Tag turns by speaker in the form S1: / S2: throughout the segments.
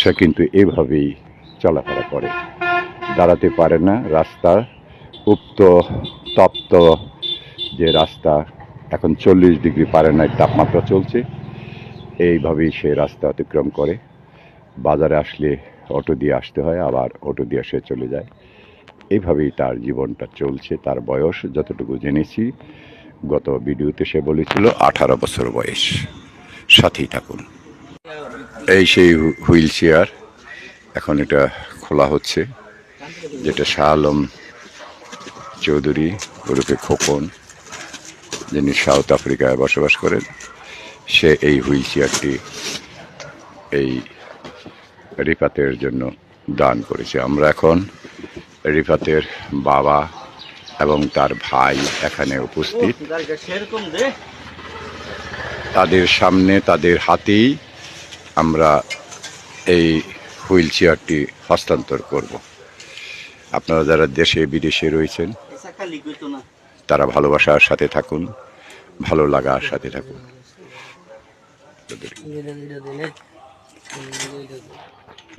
S1: সে কিন্তু এভাবেই চলাফেরা করে। দাঁড়াতে পারে না রাস্তা। উক্ত তপ্ত যে রাস্তা এখন চল্লিশ ডিগ্রি পারেনায় তাপমাত্রা চলছে, এইভাবেই সে রাস্তা অতিক্রম করে। বাজারে আসলে অটো দিয়ে আসতে হয়, আবার অটো দিয়ে সে চলে যায়। এইভাবেই তার জীবনটা চলছে, তার বয়স যতটুকু জেনেছি। গত ভিডিওতে সে বলেছিল, আঠারো বছর বয়স। সাথেই থাকুন। এই সেই হুইল চেয়ার। এখন এটা খোলা হচ্ছে, যেটা শাহ আলম চৌধুরী ওরূপে খোকন, যিনি সাউথ আফ্রিকায় বসবাস করেন, সে এই হুইল চেয়ারটি এই রিফাতের জন্য দান করেছে। আমরা এখন রিফাতের বাবা এবং তার ভাই এখানে উপস্থিত। তাদের সামনে তাদের হাতেই আমরা এই হুইল চেয়ারটি হস্তান্তর করব। আপনারা যারা দেশে, বিদেশে রয়েছেন, তারা ভালোবাসার সাথে থাকুন, ভালো লাগার সাথে থাকুন।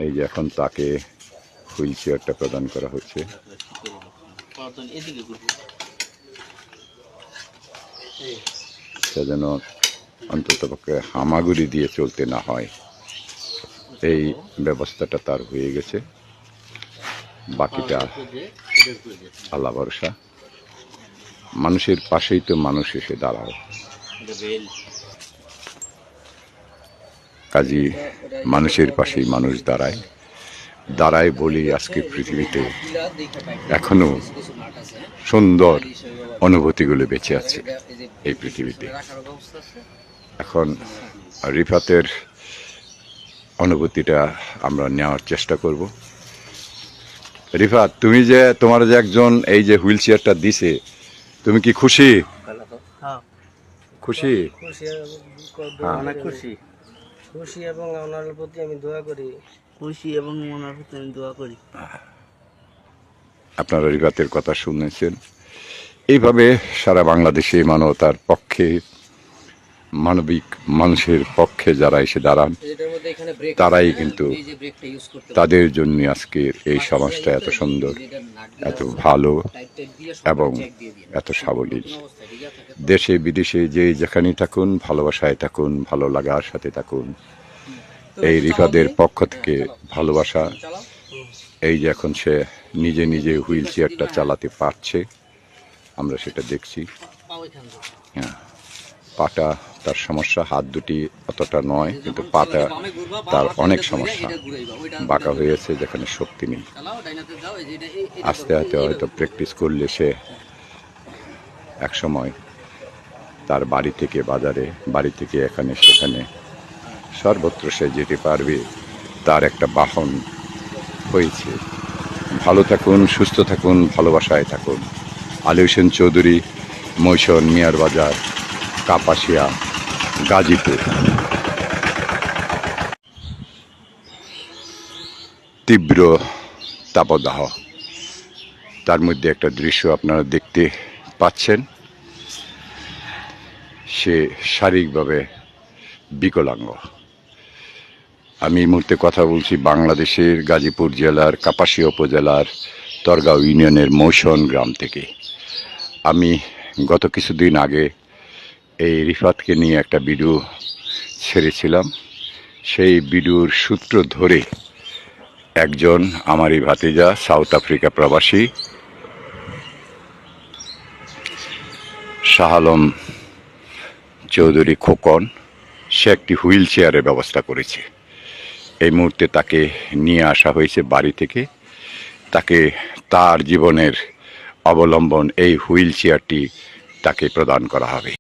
S1: এই যে এখন তাকে হুইল চেয়ারটা প্রদান করা হচ্ছে। সে যেন অন্তত পক্ষে হামাগুড়ি দিয়ে চলতে না হয়। এই ব্যবস্থাটা তার হয়ে গেছে। বাকিটা আল্লাহ ভরসা মানুষের পাশেই তো মানুষ এসে দাঁড়ায়। কাজী মানুষের পাশেই মানুষ দাঁড়ায়। দাঁড়ায় বলেই আজকে পৃথিবীতে এখনও সুন্দর অনুভূতিগুলো বেঁচে আছে এই পৃথিবীতে। এখন রিফাতের অনুভূতিটা আমরা নেওয়ার চেষ্টা করব। রিফাত তুমি যে তোমার যে একজন এই যে হুইল চেয়ারটা দিছে তুমি কি খুশি?
S2: হ্যাঁ।
S1: খুশি?
S3: খুশি
S1: হ্যাঁ।
S2: খুশি।
S3: খুশি এবং ওনার প্রতি আমি দোয়া করি।
S2: খুশি এবং মনের প্রতি আমি দোয়া করি।
S1: আপনারা রিফাতের কথা শুনেছেন। এইভাবে সারা বাংলাদেশে মানবতার পক্ষে মানবিক মানুষের পক্ষে যারা এসে দাঁড়ান, তারাই কিন্তু তাদের জন্য আজকের এই সমাজটা এত সুন্দর, এত ভালো এবং এত সাবলীল। দেশে, বিদেশে যে যেখানেই থাকুন, ভালোবাসায় থাকুন, ভালো লাগার সাথে থাকুন। এই রিফাদের পক্ষ থেকে ভালোবাসা, এই যে এখন সে নিজে নিজে হুইল চেয়ারটা চালাতে পারছে, আমরা সেটা দেখছি। হ্যাঁ। পাটা তার সমস্যা, হাত দুটি অতটা নয়, কিন্তু পাটা তার অনেক সমস্যা। বাঁকা হয়েছে যেখানে শক্তি নেই। আস্তে আস্তে হয়তো প্র্যাকটিস করলে সে এক সময় তার বাড়ি থেকে বাজারে, বাড়ি থেকে এখানে, সেখানে সর্বত্র সে যেতে পারবে, তার একটা বাহন হয়েছে। ভালো থাকুন, সুস্থ থাকুন, ভালোবাসায় থাকুন। আলী হোসেন চৌধুরী, মৈশন মিয়ার বাজার। কাপাসিয়া, গাজীপুর। তীব্র তাপদাহ। তার মধ্যে একটা দৃশ্য আপনারা দেখতে পাচ্ছেন। সে শারীরিকভাবে বিকলাঙ্গ। আমি এই মুহূর্তে কথা বলছি বাংলাদেশের গাজীপুর জেলার কাপাসিয়া উপজেলার তরগাঁও ইউনিয়নের মৌসন গ্রাম থেকে। আমি গত কিছুদিন আগে এই রিফাতকে নিয়ে একটা ভিডিও ছেড়েছিলাম। সেই ভিডিওর সূত্র ধরে একজন আমার আমারই ভাতিজা, সাউথ আফ্রিকা প্রবাসী, শাহ আলম চৌধুরী খোকন, সে একটি হুইল চেয়ারের ব্যবস্থা করেছে। এই মুহূর্তে তাকে নিয়ে আসা হয়েছে বাড়ি থেকে। তাকে তার জীবনের অবলম্বন এই হুইল চেয়ারটি তাকে প্রদান করা হবে।